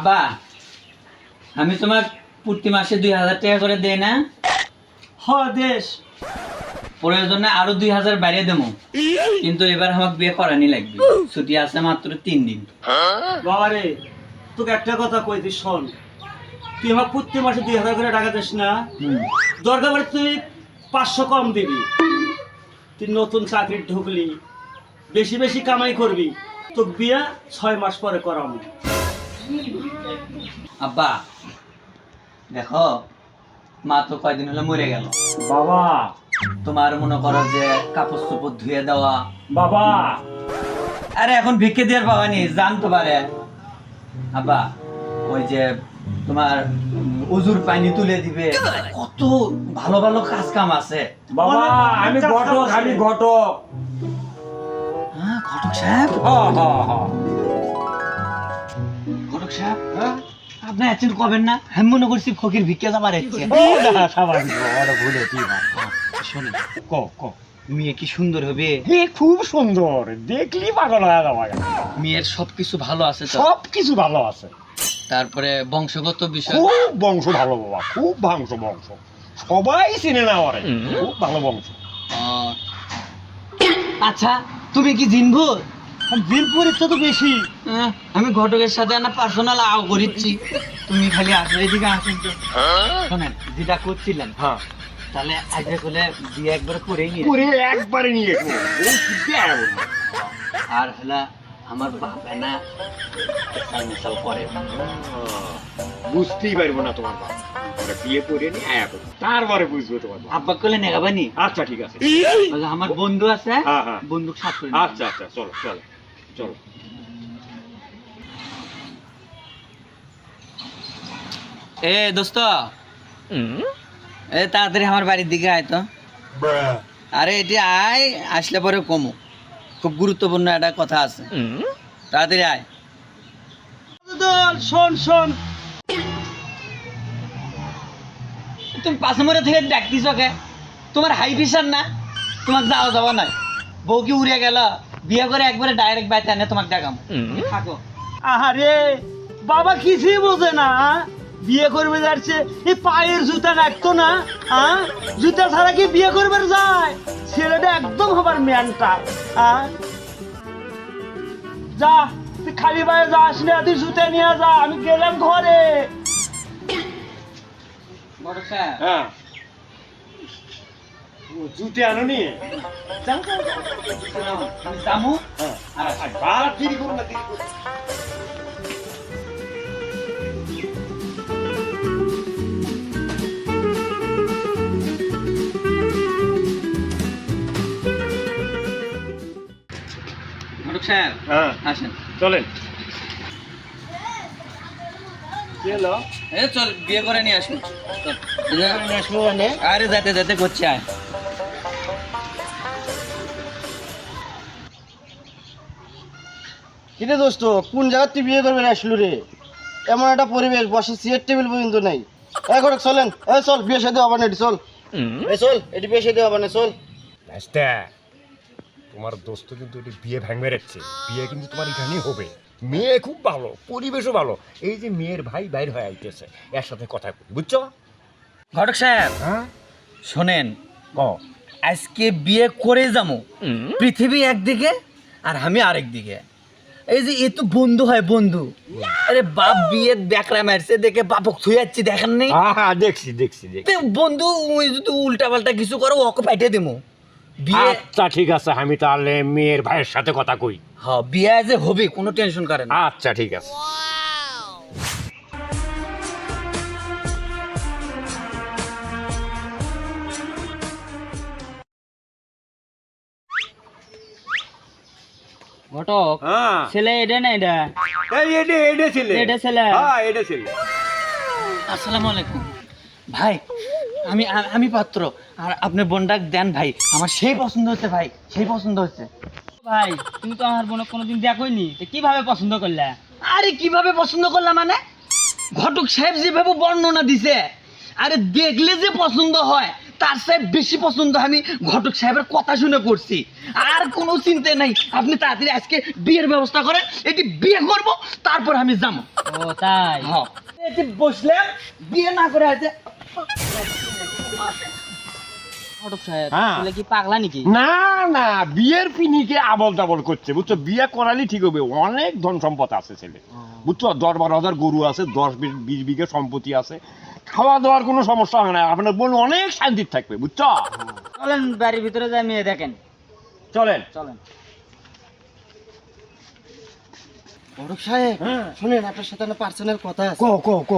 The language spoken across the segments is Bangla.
আব্বা আমি তোমার প্রতি মাসে দুই হাজার টাকা করে দেই না? হ দেশ। প্রয়োজনে আরও দুই হাজার বাইরে দেবো। কিন্তু এবার আমাকে বিয়ে করানি লাগবে। ছুটি আছে মাত্র তিন দিন। বাবারে তোকে একটা কথা কইতি শোন। তুই আমার প্রতি মাসে দুই হাজার করে টাকা দিস না? দরকার পড়ে তুই পাঁচশো কম দিবি। তুই নতুন চাকরি ঢুকলি বেশি বেশি কামাই করবি। তো বিয়া ছয় মাস পরে করাবো। আব্বা দেখো মা তো কয়দিন হলো মরে গেল। বাবা। তোমার মনে করো যে কাপড় চোপড় ধুয়ে দেওয়া। বাবা। আরে এখন ভিক্ষে দেওয়ার বাবা নেই জানতে পারে আব্বা ওই যে তোমার উজুর পানি তুলে দিবে। কত ভালো ভালো কাজ কাম আছে। বাবা আমি ঘটক আমি ঘটক। হ্যাঁ ঘটক সাহেব? হ হ হ। সাহেব আপনি এতদিন কবেন না? আমি মনে করছি ফকির ভিক্ষে যাবার ভুলে কি শোনেন ক ক। মেয়ে কি সুন্দর হবে? খুব সুন্দর। দেখলি পাগল হয়ে যাওয়া মেয়ের সবকিছু ভালো আছে তো? সব কিছু ভালো আছে। তারপরে বংশগত বিষয়? খুব বংশ ভালো বাবা। খুব বংশ বংশ। সবাই চিনে না ওরে। খুব ভালো বংশ। আহ, আচ্ছা তুমি কি তো বেশি। আমি ঘটকের সাথে না পার্সোনাল আও করিচ্ছি। তুমি খালি আসলে এদিকে আসুন তো। শোনেন যেটা করছিলেন হ্যাঁ। তাহলে আজকে করলে বিয়ে একবার করেই নিয়ে করে একবারে নিয়ে? আর হলা আমার বাবা না করে। বুঝতেই পারব না তোমার বাবা আমরা বিয়ে করে নিয়ে আয়া করব। তারপরে বুঝব তোমার বাবা আব্বা করলে নেগাবানি আচ্ছা ঠিক আছে। আমার বন্ধু আছে হ্যাঁ, হ্যাঁ। সাত করে আচ্ছা আচ্ছা চলো চলো। চলো। এ দোস্ত। এ তাড়াতাড়ি আমার বাড়ির দিকে আয় তো। আরে এটি আয় আসলে পরে কমু। খুব গুরুত্বপূর্ণ একটা কথা আছে। তাড়াতাড়ি আয়। শোন শোন। তুমি পাশে মরে থেকে ডাকতিস ওকে তোমার হাই প্রেশার না? তোমাকে যাওয়া যাওয়া নাই। বউ কি উড়ে গেল? বিয়ে করে একবারে ডাইরেক্ট বাইতে আনে তোমাকে দেখাম থাকো। আরে বাবা কিছুই বোঝে না? বিয়ে করবে যাচ্ছে এই পায়ের জুতা রাখতো না হ্যাঁ জুতা ছাড়া কি বিয়ে করবে যায়? ছেলেটা একদম হবার ম্যানটা হ্যাঁ যা তুই খালি পায়ে যাস না তুই জুতা নিয়ে যা আমি গেলাম ঘরে। বড় স্যার হ্যাঁ। জুতে আনো নি হ্যাঁ। আর আর দেরি করো না দেরি করো স্যার হ্যাঁ। আসেন। চলেন। চল বিয়ে করে নিয়ে। আসব মানে? আরে যাতে যাতে করছে আয়। কিরে দোস্ত কোন জায়গার তুই বিয়ে করবেন আসলু রে? এমন একটা পরিবেশ বসে চেয়ার টেবিল পর্যন্ত নাই। এই করে চলেন এই চল বিয়ে সাথে হবে না এটি চল। এই চল এটি বিয়ে সাথে হবে না চল। ভাইস্তা তোমার দোস্ত কিন্তু এটি বিয়ে ভাঙবে রাখছে বিয়ে কিন্তু তোমার এখানেই হবে। মেয়ে খুব ভালো পরিবেশও ভালো। এই যে মেয়ের ভাই বাইর হয়ে আইতেছে এর সাথে কথা কই বুঝছ? ঘটক সাহেব হ্যাঁ? শোনেন ক? আজকে বিয়ে করে যাব। পৃথিবী একদিকে আর আমি আরেক দিকে। এই যে এ তো বন্ধু হয় বন্ধু। আরে বাপ বিয়ে ব্যাকরা মারছে দেখে বাপক থুই যাচ্ছি দেখেন নেই হ্যাঁ হ্যাঁ দেখছি দেখছি দেখছি। বন্ধু ওই যদি উল্টা পাল্টা কিছু করো ওকে পাঠিয়ে দেবো বিয়ে আচ্ছা ঠিক আছে আমি তাহলে মেয়ের ভাইয়ের সাথে কথা কই। হ্যাঁ বিয়ে যে হবে কোনো টেনশন করেন না। আচ্ছা ঠিক আছে। ঘটক হ্যাঁ। ছেলে এটা না এটা? এই ছেলে। এটা ছেলে। হ্যাঁ এডে ছেলে। আসসালামু আলাইকুম। ভাই আমি আমি পাত্র। আর আপনি বোনটাক দেন ভাই। আমার সেই পছন্দ হচ্ছে ভাই সেই পছন্দ হচ্ছে। ভাই তুমি তো আমার বোনকে কোনোদিন দেখোইনি। তো কীভাবে পছন্দ করলে? আরে কীভাবে পছন্দ করলাম মানে? ঘটক সাহেব যেভাবে বর্ণনা দিছে আরে দেখলে যে পছন্দ হয় তার সাহেব বেশি পছন্দ আমি ঘটক সাহেবের কথা শুনে করছি আর কোনো চিন্তা নাই। আপনি তাড়াতাড়ি আজকে বিয়ের ব্যবস্থা করেন এটি বিয়ে করব তারপর আমি যাব। ও তাই? হ্যাঁ এটি বসলাম বিয়ে না করে আছে হ্যাঁ। বলে কি পাগলা নাকি? না না বিয়ের পিনিকে আবল তাবল করছে বুঝছ? বিয়ে করালি ঠিক হবে অনেক ধন সম্পদ আছে ছেলে। বুঝছ? দশ বারো হাজার গরু আছে দশ বিশ বিঘে সম্পত্তি আছে। খাওয়া দাওয়ার কোনো সমস্যা হয় না। আপনার বোন অনেক শান্তির থাকবে বুঝছ? চলেন বাড়ির ভিতরে যাই মেয়ে দেখেন। চলেন। চলেন। ঘটক সাহেব হ্যাঁ। শুনেন আপনার সাথে একটা পার্সোনাল কথা আছে। ক ক ক।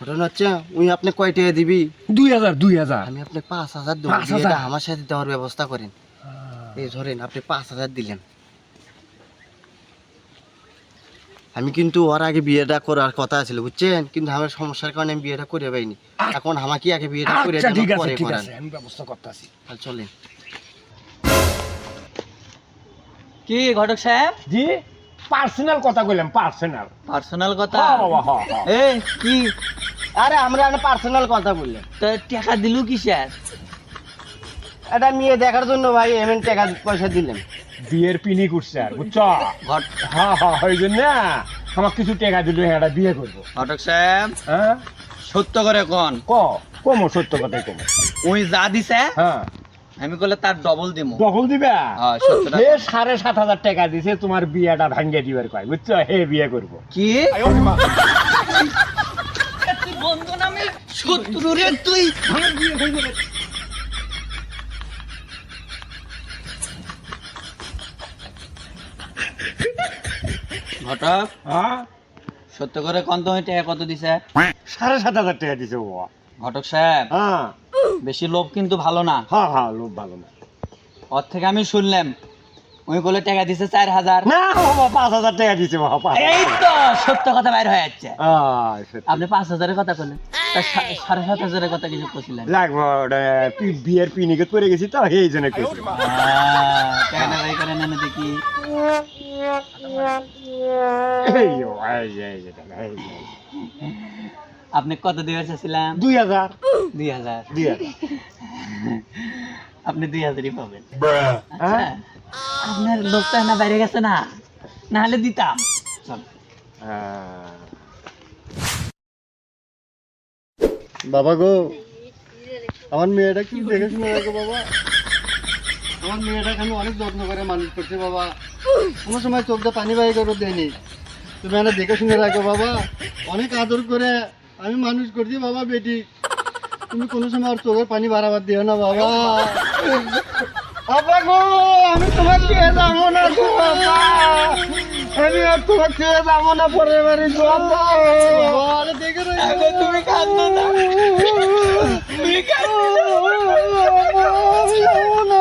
ঘটনা হচ্ছে ওই আপনি কয় টাকা দিবি? দুই হাজার দুই হাজার। আমি আপনি পাঁচ হাজার দেবো। আমার সাথে দেওয়ার ব্যবস্থা করেন। এই ধরেন আপনি পাঁচ হাজার দিলেন। আমি কিন্তু ওর আগে বিয়েটা করার কথা ছিল বুঝছেন? কিন্তু আমার সমস্যার কারণে আমি বিয়েটা করে পাইনি। এখন আমাকে আগে বিয়েটা করে আচ্ছা ঠিক আছে ঠিক আছে আমি ব্যবস্থা করতেছি। তাহলে চলেন। কি ঘটক সাহেব? জি পার্সোনাল কথা কইলাম পার্সোনাল পার্সোনাল কথা? হ্যাঁ বাবা হ্যাঁ হ্যাঁ। এ কি? আরে আমরা পার্সোনাল কথা বললেন তো টাকা দিলু কি স্যার এটা মেয়ে দেখার জন্য ভাই এমন টাকা পয়সা দিলেন। বিয়ের পিনি করছে আর বুঝছ হ্যাঁ হ্যাঁ ওই জন্য আমার কিছু টাকা দিলে একটা বিয়ে করব। ঘটক সাহেব হ্যাঁ? সত্য করে কোন? ক কমো সত্য কথাই কমো। ওই যা দিছে হ্যাঁ। আমি করলে তার ডবল দিমু। ডবল দিবা? হ্যাঁ, হে সাড়ে সাত হাজার টাকা দিছে তোমার বিয়েটা ভাঙ্গে দিবার কয় বুঝছ? হে বিয়ে করব। কি? বন্ধু নামে শত্রু রে তুই ঘটক। হ্যাঁ? সত্য করে কত টাকা কত দিছে? সাড়ে সাত হাজার টাকা দিছে ও ঘটক সাহেব হ্যাঁ। বেশি লোভ কিন্তু ভালো না। হ্যাঁ হ্যাঁ লোভ ভালো না। ওর থেকে আমি শুনলাম ওই বলে টাকা দিছে চার হাজার। না বাবা পাঁচ হাজার টাকা দিছে বাবা এই তো সত্য কথা বাইর হয়ে যাচ্ছে। আপনি পাঁচ হাজারের কথা বললেন সাড়ে সাত হাজারের কথা কিছু করছিলেন লাগবো বিয়ের গেছি তো এই জন্য দেখি। আপনি কত দিয়ে চাচ্ছিলাম দুই হাজার। দুই হাজার। দুই হাজার। আপনি দুই হাজারই পাবেন। হ্যাঁ? আচ্ছা, আপনার লোকটা না বাইরে গেছে না? না হলে দিতাম। চল। আহ, বাবা গো, আমার মেয়েটা কি দেখে শুনে রাখো বাবা? আমার মেয়েটাকে আমি অনেক যত্ন করে মানুষ করছি বাবা। কোনো সময় চোখ দিয়ে পানি বাই করে দেয়নি। তুমি এনে দেখে শুনে রাখো বাবা, অনেক আদর করে আমি মানুষ করছি বাবা বেটি। তুমি কোনো সময় আর চোখের পানি বাড়াবার দিও না বাবা। বাবা গো, আমি তোমার চেয়ে যাব না গো বাবা। আমি আর তোমার যাব না পরের বাড়ি বাবা আরে দেখে রাখো তুমি কাঁদো না তুমি কাঁদো না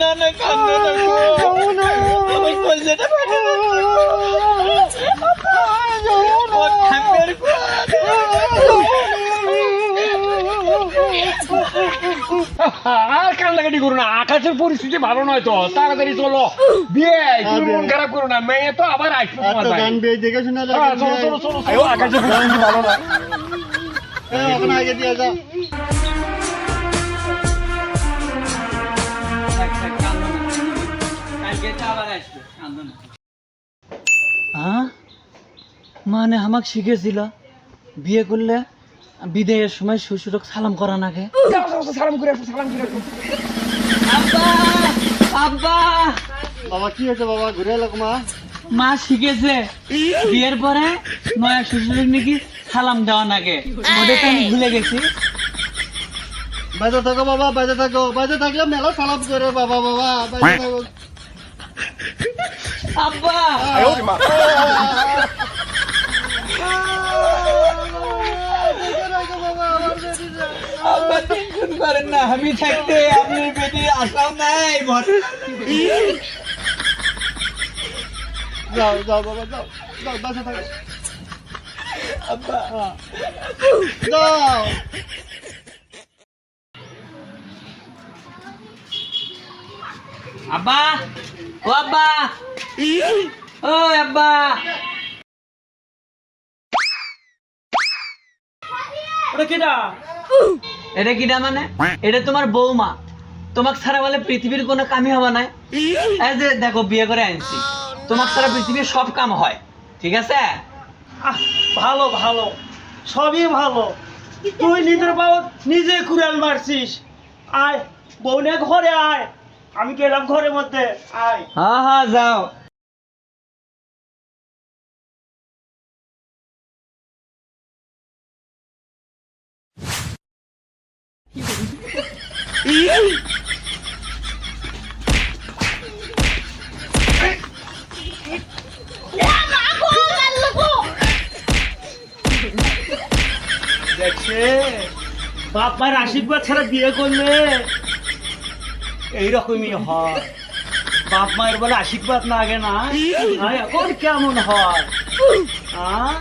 না না কাঁদো না গো না আমার কলজাটা ফাটে আর কান্নাকাটি করো না আকাশের পরিস্থিতি ভালো নয় তো তাড়াতাড়ি চলো। বিয়ে তুমি মন খারাপ করো না মেয়ে তো আবার আসবে তোমার বাড়ি। দেখে শুনে হ্যাঁ, চলো চলো চলো। আকাশের পরিস্থিতি ভালো না এখন আগে দিয়ে যাও। হ্যাঁ? মানে আমাকে শিখেছিল। বিয়ে করলে বিদেয়ের সময় শ্বশুরক সালাম করা যাও, সালাম করে আসো সালাম করে আব্বা আব্বা। বাবা কি হয়েছে বাবা? ঘুরে এলো মা মা শিখেছে। বিয়ের পরে নয়া শ্বশুরক নাকি সালাম দেওয়া নাগে ওটা তো আমি ভুলে গেছি। বাইরে থাকো বাবা বাইরে থাকো। বাইরে থাকলে মেলা সালাম করে বাবা বাবা। বাইরে থাকো। আব্বা। টেনশন করেন না আমি থাকতে আপনি বেটি আসাও নাই যাও যাও বাবা যাও যাও বাসে থাকো আব্বা যাও আব্বা। ও আব্বা। ও আব্বা। ওটা কেটা এটা কিটা মানে? এটা তোমার বৌমা। তোমাকে ছাড়া বলে পৃথিবীর কোনো কামই হবে না। এই যে দেখো, বিয়ে করে আনছি। তোমাকে ছাড়া পৃথিবীর সব কাম হয়। ঠিক আছে? ভালো ভালো। সবই ভালো। তুই নিজের বাবা নিজে কুড়াল মারছিস। আয়, বউনে ঘরে আয়। আমি গেলাম ঘরের মধ্যে। আয়। হ্যাঁ হ্যাঁ যাও। দেখছে? বাপ মায়ের আশীর্বাদ ছাড়া বিয়ে করলে এইরকমই হয়। বাপ মায়ের বলে আশীর্বাদ না আগে না? আর এখন কেমন হয়? হ্যাঁ